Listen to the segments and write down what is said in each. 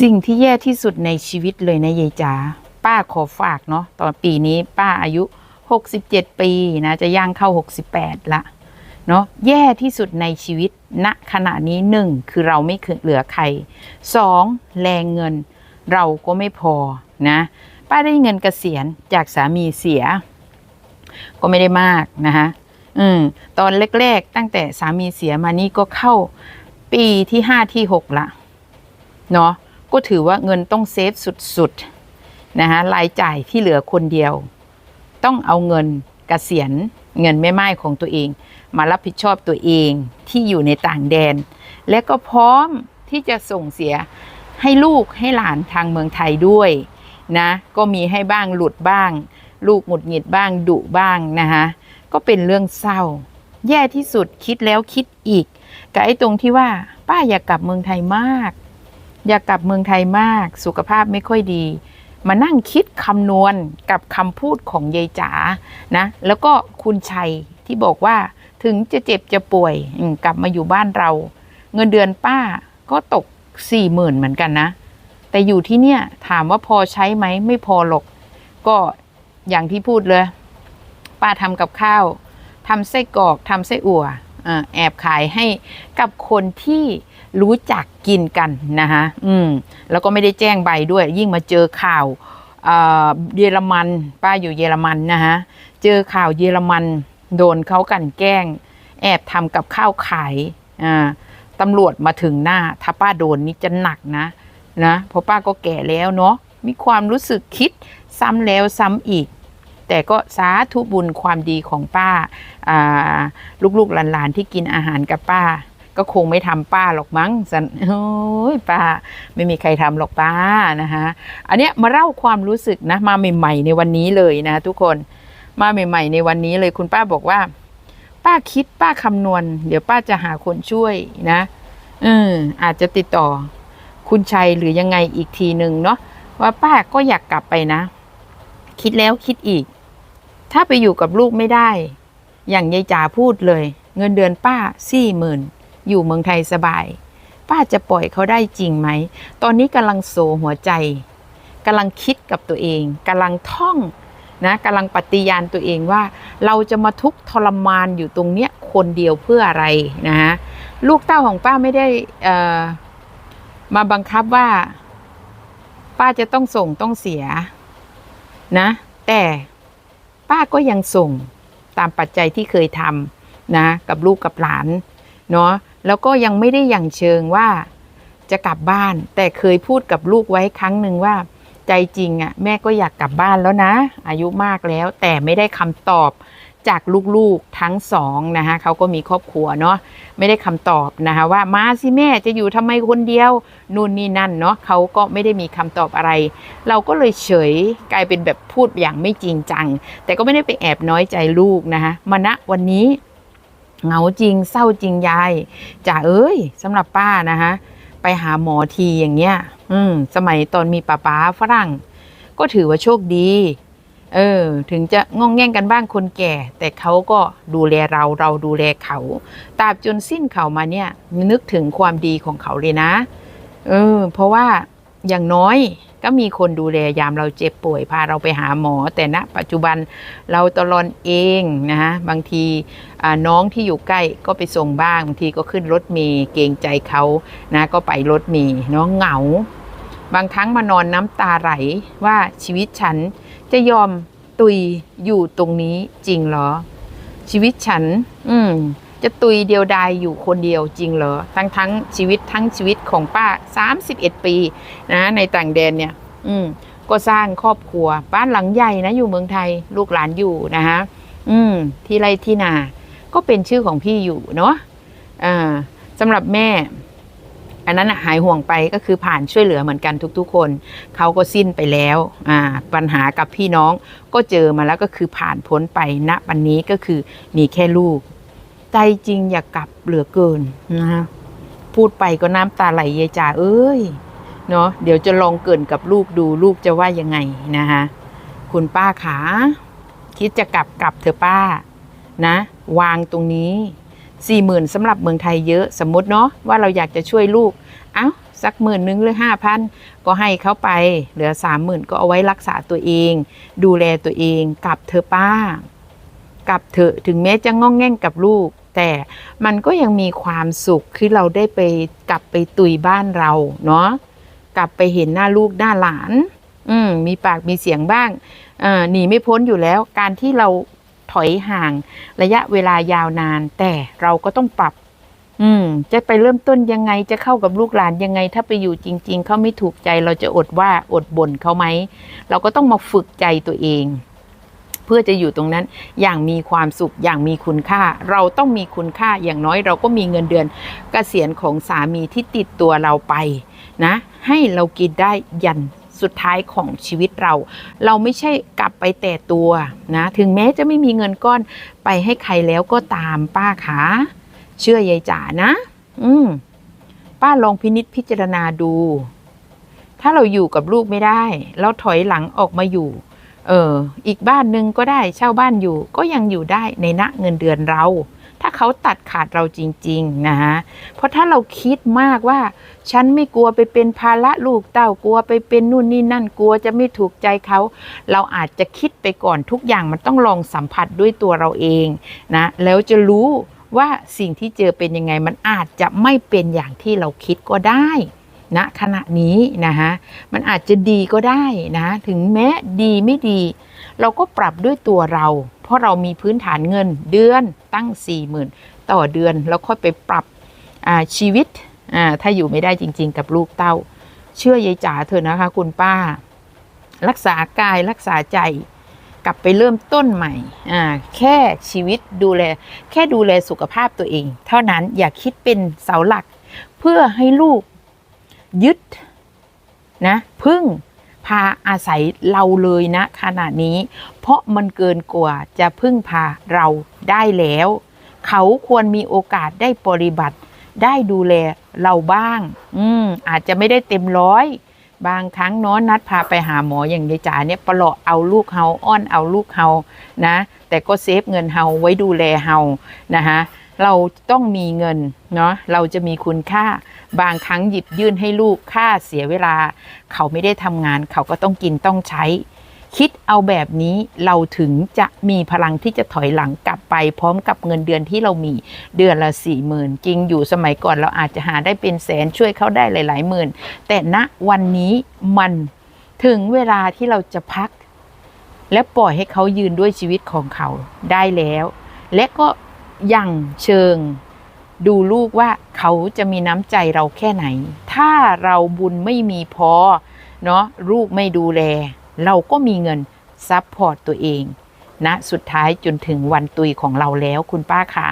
สิ่งที่แย่ที่สุดในชีวิตเลยนะยายจ๋าป้าขอฝากเนาะตอนปีนี้ป้าอายุ 67 ปีนะจะย่างเข้า 68 ละเนาะแย่ที่สุดในชีวิตณขณะนี้หนึ่งคือเราไม่เหลือใครสองแรงเงินเราก็ไม่พอนะป้าได้เงินเกษียณจากสามีเสีย ก็ไม่ได้มากนะคะอืมตอนแรกๆตั้งแต่สามีเสียมานี่ก็เข้าปีที่ห้าที่หกละเนาะ ก็ถือว่าเงินต้องเซฟสุดๆนะคะรายจ่ายที่เหลือคนเดียว ต้องเอาเงินเกษียณเงินแม่ไม้ของตัวเอง มารับผิดชอบตัวเองที่อยู่ในต่างแดน และก็พร้อมที่จะส่งเสียให้ลูกให้หลานทางเมืองไทยด้วยนะก็มีให้บ้างหลุดบ้าง ลูกหงุดหงิดบ้างดุบ้างนะคะก็เป็นเรื่องเศร้า แย่ที่สุดคิดแล้วคิดอีกกับไอ้ตรงที่ว่าป้าอยากกลับเมืองไทยมาก อยากกลับเมืองไทยมากสุขภาพไม่ค่อยดี มานั่งคิดคำนวณกับคำพูดของยายจ๋านะแล้วก็คุณชัยที่บอกว่าถึงจะเจ็บจะป่วยกลับมาอยู่บ้านเรา เงินเดือนป้าก็ตกสี่หมื่นเหมือนกันนะ แต่อยู่ที่เนี่ยถามว่าพอใช้ไหมไม่พอหรอก ก็อย่างที่พูดเลย ป้าทำกับข้าวทำไส้กรอกทำไส้อั่ว แอบขายให้กับคนที่รู้จักกินกันนะคะอืมแล้วก็ไม่ได้แจ้งใบด้วย ยิ่งมาเจอข่าวอ่าเยอรมันป้าอยู่เยอรมันนะฮะเจอข่าวเยอรมันโดนเขากันแกล้ง แอบทำกับข้าวขายอ่าตำรวจมาถึงหน้า ถ้าป้าโดนนี่จะหนักนะนะเพราะป้าก็แก่แล้วเนาะมีความรู้สึกคิดซ้ำแล้วซ้ำอีก แต่ก็สาธุบุญความดีของป้าลูกๆหลานๆที่กินอาหารกับป้า ก็คงไม่ทำป้าหรอกมั้งสันโอ้ยป้า ไม่มีใครทำหรอกป้านะคะอันเนี้ยมาเล่าความรู้สึกนะมาใหม่ๆในวันนี้เลยนะทุกคนมาใหม่ๆในวันนี้เลยคุณป้าบอกว่า ป้าคิดป้าคำนวณ เดี๋ยวป้าจะหาคนช่วยนะเอออาจจะติดต่อ คุณชัยหรือยังไงอีกทีหนึ่งเนาะว่าป้าก็อยากกลับไปนะ คิดแล้วคิดอีก ถ้าไปอยู่กับลูกไม่ได้ อย่างยายจ๋าพูดเลย เงินเดือนป้าสี่หมื่นอยู่เมืองไทยสบาย ป้าจะปล่อยเขาได้จริงไหม ตอนนี้กำลังโสหัวใจกำลังคิดกับตัวเองกำลังท่องนะกำลังปฏิญาณตัวเองว่า เราจะมาทุกข์ทรมานอยู่ตรงเนี้ยคนเดียวเพื่ออะไรนะฮะลูกเต้าของป้าไม่ได้เอ่อมาบังคับว่า ป้าจะต้องส่งต้องเสียนะ แต่ ป้าก็ยังส่งตามปัจจัยที่เคยทำนะกับลูกกับหลานเนาะแล้วก็ยังไม่ได้อย่างเชิงว่าจะกลับบ้าน แต่เคยพูดกับลูกไว้ครั้งหนึ่งว่า ใจจริงอะ่ะแม่ก็อยากกลับบ้านแล้วนะ อายุมากแล้ว แต่ไม่ได้คำตอบ จากลูกๆทั้งสองนะคะเขาก็มีครอบครัวเนาะไม่ได้คำตอบนะคะว่ามาสิแม่จะอยู่ทำไมคนเดียวนู่นนี่นั่นเนาะเขาก็ไม่ได้มีคำตอบอะไร เราก็เลยเฉยกลายเป็นแบบพูดอย่างไม่จริงจัง แต่ก็ไม่ได้ไปแอบน้อยใจลูกนะคะมาณวันนี้เหงาจริงเศร้าจริงยายจ่าเอ้ยสำหรับป้านะคะไปหาหมอทีอย่างเงี้ย อืม สมัยตอนมีป้าป้าฝรั่ง ก็ถือว่าโชคดี เออ ถึงจะงองแง่งกันบ้างคนแก่ แต่เขาก็ดูแลเราเราดูแลเขาตราบจนสิ้นเขามาเนี่ย นึกถึงความดีของเขาเลยนะ เออ เพราะว่าอย่างน้อยก็มีคนดูแลยามเราเจ็บป่วยพาเราไปหาหมอ แต่ณปัจจุบันเราตลอนเองนะฮะบางทีน้องที่อยู่ใกล้ก็ไปส่งบ้างบางทีก็ขึ้นรถเมล์เกรงใจเขานะก็ไปรถเมล์น้องเหงา บางครั้งมานอนน้ำตาไหลว่าชีวิตฉัน จะยอมตุยอยู่ตรงนี้จริงเหรอ ชีวิตฉัน อืม จะตุยเดียวดายอยู่คนเดียวจริงเหรอ ทั้งทั้งชีวิตทั้งชีวิตของป้า 31 ปีนะในต่างแดนเนี่ย อืม ก็สร้างครอบครัว บ้านหลังใหญ่นะอยู่เมืองไทยลูกหลานอยู่นะฮะอืม ที่ไรที่นา ก็เป็นชื่อของพี่อยู่เนาะอ่าสำหรับแม่ อันนั้นหายห่วงไปก็คือผ่านช่วยเหลือเหมือนกันทุกๆ คนเขาก็สิ้นไปแล้วปัญหากับพี่น้องก็เจอมาแล้วก็คือผ่านพ้นไปณวันนี้ก็คือมีแค่ลูก ใจจริงอยากกลับเหลือเกินนะพูดไปก็น้ำตาไหลยายจ่าเอ้ยเนาะเดี๋ยวจะลองเกินกับลูกดูลูกจะว่ายังไงนะคะคุณป้าขา คิดจะกลับกลับเถอะป้า นะ วางตรงนี้ สี่หมื่นสำหรับเมืองไทยเยอะสมมติเนาะว่าเราอยากจะช่วยลูก เอ้าสักหมื่นหนึ่งหรือห้าพันก็ให้เขาไป เหลือสามหมื่นก็เอาไว้รักษาตัวเอง ดูแลตัวเองกลับเธอป้ากลับเถอะถึงแม้จะง่องแง่งกับลูก แต่มันก็ยังมีความสุขที่เราได้ไปกลับไปตุยบ้านเราเนาะกลับไปเห็นหน้าลูกหน้าหลาน อืมมีปากมีเสียงบ้างเออหนีไม่พ้นอยู่แล้ว การที่เรา ถอยห่าง ระยะเวลายาวนาน แต่เราก็ต้องปรับ อืม จะไปเริ่มต้นยังไงจะเข้ากับลูกหลานยังไง ถ้าไปอยู่จริง ๆเขาไม่ถูกใจเราจะอดว่าอดบ่นเขาไหมเราก็ต้องมาฝึกใจตัวเอง เพื่อจะอยู่ตรงนั้นอย่างมีความสุขอย่างมีคุณค่า เราต้องมีคุณค่าอย่างน้อย เราก็มีเงินเดือนเกษียณของสามีที่ติดตัวเราไป นะ ให้เรากินได้ยัน สุดท้ายของชีวิตเรา เราไม่ใช่กลับไปแต่ตัวนะถึงแม้จะไม่มีเงินก้อนไปให้ใครแล้วก็ตามป้าขาเชื่อยายจ๋านะ อืมป้าลองพินิษพิจารณาดู ถ้าเราอยู่กับลูกไม่ได้ เราถอยหลังออกมาอยู่ เออ อีกบ้านหนึ่งก็ได้เช่าบ้านอยู่ ก็ยังอยู่ได้ในณเงินเดือนเรา ถ้าเขาตัดขาดเราจริงๆนะฮะเพราะถ้าเราคิดมากว่า ฉันไม่กลัวไปเป็นภาระลูกเต้ากลัวไปเป็นนู่นนี่นั่นกลัวจะไม่ถูกใจเขา เราอาจจะคิดไปก่อนทุกอย่างมันต้องลองสัมผัสด้วยตัวเราเองนะแล้วจะรู้ว่าสิ่งที่เจอเป็นยังไงมันอาจจะไม่เป็นอย่างที่เราคิดก็ได้ณนะขณะนี้นะฮะมันอาจจะดีก็ได้นะ ถึงแม้ดีไม่ดี เราก็ปรับด้วยตัวเรา ราะเรามีพื้นฐานเงินเดือนตั้ง 4 0,000 ต่อเดือน แล้วค่อยไปปรับชีวิตถ้าอยู่ไม่ได้จริง ๆ กับลูกเต้า เชื่อยายจ๋าเถอะนะคะ คุณป้า รักษากายรักษาใจกลับไปเริ่มต้นใหม่ อ่า แค่ชีวิตดูแล แค่ดูแลสุขภาพตัวเอง เท่านั้นอย่าคิดเป็นเสาหลัก เพื่อให้ลูกยึดนะ พึ่ง พาอาศัยเราเลยนะขณะนี้ เพราะมันเกินกว่าจะพึ่งพาเราได้แล้ว เขาควรมีโอกาสได้ปฏิบัติ ได้ดูแลเราบ้าง อืมอาจจะไม่ได้เต็มร้อย บางครั้งน้อนัดพาไปหาหมออย่างยายจ๋าเนี่ยปลาะเอาลูกเฮาอ้อนเอาลูกเฮานะ แต่ก็เซฟเงินเฮาไว้ดูแลเฮานะคะ เราต้องมีเงินเนาะเราจะมีคุณค่า บางครั้งหยิบยื่นให้ลูกค่าเสียเวลา เขาไม่ได้ทำงาน เขาก็ต้องกินต้องใช้ คิดเอาแบบนี้เราถึงจะมีพลังที่จะถอยหลังกลับไป พร้อมกับเงินเดือนที่เรามีเดือนละสี่หมื่นจริงอยู่สมัยก่อนเราอาจจะหาได้เป็นแสนช่วยเขาได้หลาย ๆ หมื่น แต่ณวันนี้มันถึงเวลาที่เราจะพัก และปล่อยให้เขายืนด้วยชีวิตของเขาได้แล้ว และก็ ยังเชิง ดูลูกว่าเขาจะมีน้ำใจเราแค่ไหน ถ้าเราบุญไม่มีพอเนาะลูกไม่ดูแล เราก็มีเงินซัพพอร์ตตัวเองนะสุดท้ายจนถึงวันตุยของเราแล้วคุณป้าขา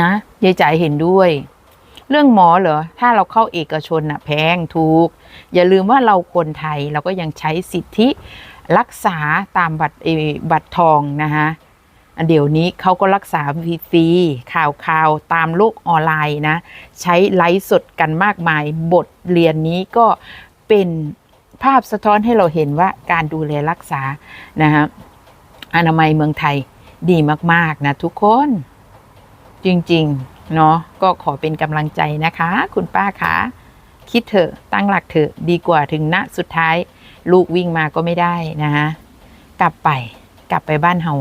นะยายจ่ายเห็นด้วย เรื่องหมอเหรอ ถ้าเราเข้าเอกชนน่ะแพงถูก อย่าลืมว่าเราคนไทยเราก็ยังใช้สิทธิรักษาตามบัตรเออบัตรทองนะคะ เดี๋ยวนี้เขาก็รักษาฟรีๆข่าวข่าวๆตามโลกออนไลน์นะ ใช้ไลฟ์สดกันมากมาย บทเรียนนี้ก็เป็นภาพสะท้อนให้เราเห็นว่าการดูแลรักษานะฮะอนามัยเมืองไทยดีมาก ๆ นะทุกคน จริง ๆ เนาะก็ขอเป็นกำลังใจนะคะ คุณป้าคะคิดเถอะตั้งหลักเถอะดีกว่าถึงณสุดท้าย ลูกวิ่งมาก็ไม่ได้นะฮะกลับไปกลับไปบ้านเฮา